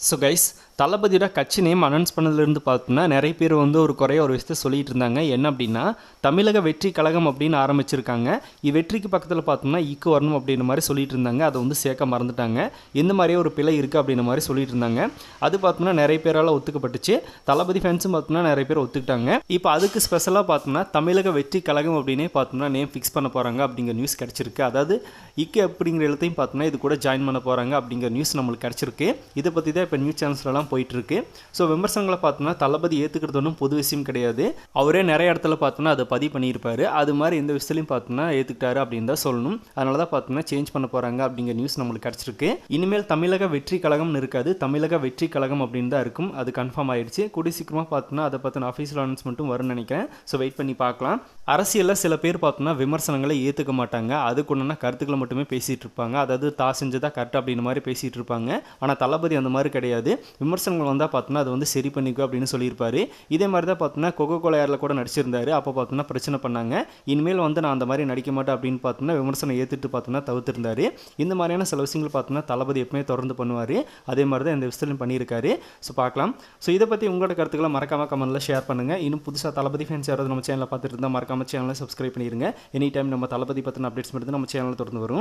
So guys தளபதியோட கட்சி name announce பண்ணதுலேருந்து பார்த்தோம்னா நிறைய பேர் வந்து ஒரு குறைய ஒரு விஷயத்த சொல்லிட்டு இருந்தாங்க. என்ன அப்படின்னா தமிழக வெற்றி கழகம் அப்படின்னு ஆரம்பிச்சிருக்காங்க. இவ்வெற்றிக்கு பக்கத்தில் பார்த்தோம்னா ஈக்கு வரணும் அப்படின்ற மாதிரி சொல்லிட்டு இருந்தாங்க. அதை வந்து சேர்க்க மறந்துட்டாங்க. இந்த மாதிரியே ஒரு பிழை இருக்குது அப்படின்ற மாதிரி சொல்லிட்டு இருந்தாங்க. அது பார்த்தோம்னா நிறைய பேரால் ஒத்துக்கப்பட்டுச்சு. தளபதி ஃபேன்ஸும் பார்த்தோம்னா நிறைய பேர் ஒத்துக்கிட்டாங்க. இப்போ அதுக்கு ஸ்பெஷலாக பார்த்தோம்னா தமிழக வெற்றி கழகம் அப்படின்னே பார்த்தோம்னா நேம் ஃபிக்ஸ் பண்ண போகிறாங்க அப்படிங்கிற நியூஸ் கிடச்சிருக்கு. அதாவது இக்கு அப்படிங்கிற எழுத்தையும் பார்த்தோம்னா இது கூட ஜாயின் பண்ண போகிறாங்க அப்படிங்கிற நியூஸ் நம்மளுக்கு கிடச்சிருக்கு. இதை பற்றி தான் இப்போ நியூஸ் சேனல்ஸ்லாம் போயிட்டுருக்கு. ஸோ விமர்சனங்களை பார்த்தோம்னா தளபதி ஏற்றுக்கிறது ஒன்றும் பொது விஷயம் கிடையாது. அவரே நிறைய இடத்துல பார்த்தோம்னா அதை பதிவு பண்ணியிருப்பார். அது மாதிரி இந்த விஷயத்துலையும் பார்த்தோம்னா ஏற்றுக்கிட்டாரு அப்படின்னு தான் சொல்லணும். அதனால தான் பார்த்தோம்னா சேஞ்ச் பண்ண போகிறாங்க அப்படிங்கிற நியூஸ் நம்மளுக்கு கிடச்சிருக்கு. இனிமேல் தமிழக வெற்றி கழகம்னு இருக்காது. தமிழக வெற்றி கழகம் அப்படின்னு தான் இருக்கும். அது கன்ஃபார்ம் ஆயிடுச்சு. கூடி சீக்கிரமாக பார்த்தோம்னா அதை பற்றின அஃபீஷியல் அனௌன்ஸ்மெண்ட்டும் வரும்னு நினைக்கிறேன். ஸோ வெயிட் பண்ணி பார்க்கலாம். அரசியலில் சில பேர் பார்த்தோம்னா விமர்சனங்களை ஏற்றுக்க மாட்டாங்க. அதுக்கு ஒன்றுனா கருத்துக்களை மட்டுமே பேசிகிட்டு இருப்பாங்க. அதாவது தா செஞ்சதா கரெக்ட் அப்படின்னு மாதிரி பேசிகிட்டு இருப்பாங்க. ஆனால் தளபதி அந்த மாதிரி கிடையாது. விமர்சனங்கள் வந்தால் பார்த்தோன்னா அது வந்து சரி பண்ணிக்கோ அப்படின்னு சொல்லியிருப்பார். இதே மாதிரி தான் பார்த்தோன்னா கொக்கோ கோலையாரில் கூட நடிச்சிருந்தார். அப்போ பார்த்தோன்னா பிரச்சனை பண்ணாங்க. இனிமேல் வந்து நான் அந்த மாதிரி நடிக்க மாட்டேன் அப்படின்னு பார்த்தோன்னா விமர்சனம் ஏற்றுட்டு பார்த்தோன்னா தவிர்த்திருந்தாரு. இந்த மாதிரியான சில விஷயங்கள் பார்த்தோன்னா தளபதி எப்பவுமே தொடர்ந்து பண்ணுவார். அதே மாதிரி தான் இந்த விஷயத்துலையும் பண்ணியிருக்காரு. ஸோ பார்க்கலாம். ஸோ இதை பற்றி உங்களோட கருத்துக்களை மறக்காம கமெண்ட்டில் ஷேர் பண்ணுங்கள் இன்னும் புதுசாக தளபதி ஃபேன்ஸ் யாராவது நம்ம சேனலில் பார்த்துட்டு இருந்தால் மறக்காம சேனலை சப்ஸ்கிரைப் பண்ணிடுங்க எனி டைம் நம்ம தளபதி பற்றின அப்டேட்ஸ் மட்டும் நம்ம சேனலில் தொடர்ந்து வரும்.